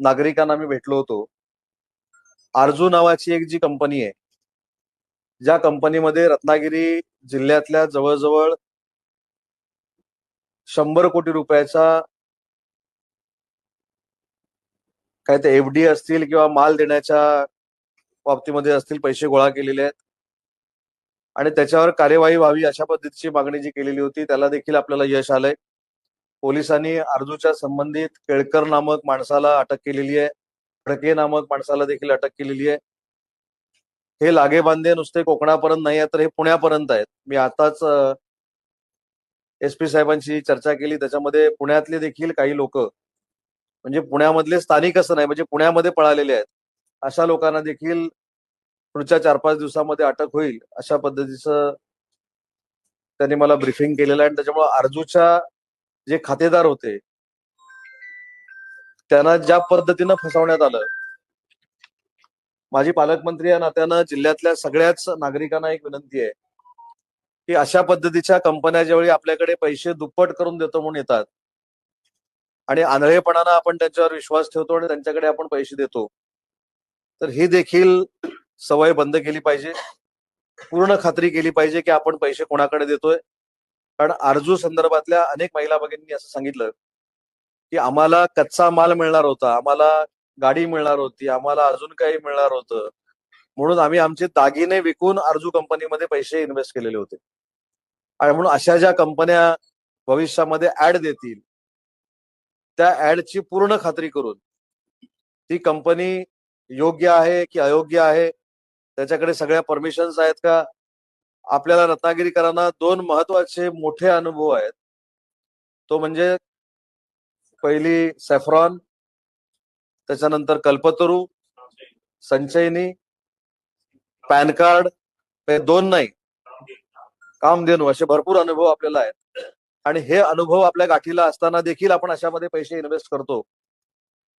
नागरिकांना मी भेटलो होतो. आरजू नावाची एक जी कंपनी आहे ज्या कंपनीमध्ये रत्नागिरी जिल्ह्यातल्या जवळजवळ शंभर कोटी रुपयाचा काय ते एफडी असतील किंवा माल देण्याच्या बाबतीमध्ये असतील पैसे गोळा केलेले आहेत. आणि त्याच्यावर कार्यवाही व्हावी अशा पद्धतीची मागणी जी केलेली होती त्याला देखील आपल्याला यश आलंय. पोलिसांनी अर्जूच्या संबंधित केळकर नामक माणसाला अटक केलेली आहे. फडके नामक माणसाला देखील अटक केलेली आहे. हे लागेबांधे नुसते कोकणापर्यंत नाही आहे तर हे पुण्यापर्यंत आहेत. मी आताच एस पी साहेबांशी चर्चा केली. त्याच्यामध्ये पुण्यातले देखील काही लोक म्हणजे पुण्यामधले स्थानिक असं नाही म्हणजे पुण्यामध्ये पळालेले आहेत. अशा लोकांना देखील पुढच्या चार पाच दिवसामध्ये अटक होईल अशा पद्धतीचं त्यांनी मला ब्रिफिंग केलेलं आहे. आणि त्याच्यामुळे अर्जूच्या जे खातेदार होते त्यांना ज्या पद्धतीनं फसवण्यात आलं माझी पालकमंत्री या नात्यानं जिल्ह्यातल्या सगळ्याच नागरिकांना एक विनंती आहे की अशा पद्धतीच्या कंपन्या ज्यावेळी आपल्याकडे पैसे दुप्पट करून देतो म्हणून येतात आणि आंधळेपणानं आपण त्यांच्यावर विश्वास ठेवतो आणि त्यांच्याकडे आपण पैसे देतो तर ही देखील सवय बंद केली पाहिजे पूर्ण खात्री केली पाहिजे की आपण पैसे कोणाकडे देतोय कारण आरजू संदर्भातल्या अनेक महिला भगिनींनी असं सांगितलं की आम्हाला कच्चा माल मिळणार होता आम्हाला गाडी मिळणार होती आम्हाला अजून काही मिळणार होतं. म्हणून आम्ही आमचे दागिने विकून आरजू कंपनीमध्ये पैसे इन्व्हेस्ट केलेले होते. आणि म्हणून अशा ज्या कंपन्या भविष्यामध्ये ऍड देतील त्या ऍडची पूर्ण खात्री करून ती कंपनी योग्य आहे की अयोग्य आहे त्याच्याकडे सगळ्या परमिशन्स आहेत का? आपल्याला रत्नागिरीकरांना दोन महत्त्वाचे मोठे अनुभव आहेत. तो म्हणजे पहिली सॅफ्रॉन त्याच्यानंतर कल्पतरू संचयनी पॅन कार्ड हे दोन नाही. कामधेनू असे भरपूर अनुभव आपल्याला आहेत. आणि हे अनुभव आपल्या गाठीला असताना देखील आपण अशामध्ये पैसे इन्व्हेस्ट करतो.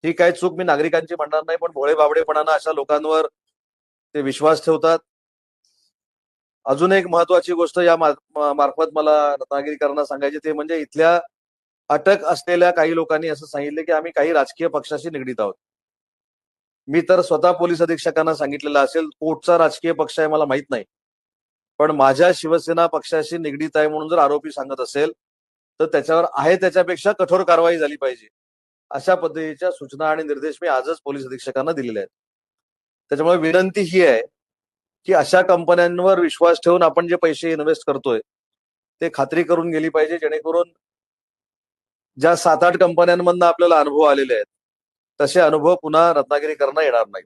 ही काही चूक मी नागरिकांची म्हणणार नाही पण भोळे बाबडेपणानं अशा लोकांवर ते विश्वास ठेवतात. अजून एक महत्वाची गोष्ट या मार्फत मला रत्नागिरीकरांना सांगायची ते म्हणजे इथल्या अटक असलेल्या काही लोकांनी असं सांगितलं की आम्ही काही राजकीय पक्षाशी निगडीत आहोत. मी तर स्वतः पोलीस अधीक्षकांना सांगितलेलं असेल कोटचा राजकीय पक्ष आहे मला माहीत नाही. पण माझ्या शिवसेना पक्षाशी निगडीत आहे म्हणून जर आरोपी सांगत असेल तर त्याच्यावर आहे त्याच्यापेक्षा कठोर कारवाई झाली पाहिजे. अशा पद्धतीच्या सूचना आणि निर्देश मी आजच पोलीस अधीक्षकांना दिलेले आहेत. त्याच्यामुळे विनंती ही आहे की अशा कंपन्यांवर विश्वास ठेवून आपण जे पैसे इन्व्हेस्ट करतोय ते खात्री करून गेली पाहिजे जेणेकरून ज्या सात आठ कंपन्यांमधनं आपल्याला अनुभव आलेले आहेत तसे अनुभव पुन्हा रत्नागिरी करणं येणार नाही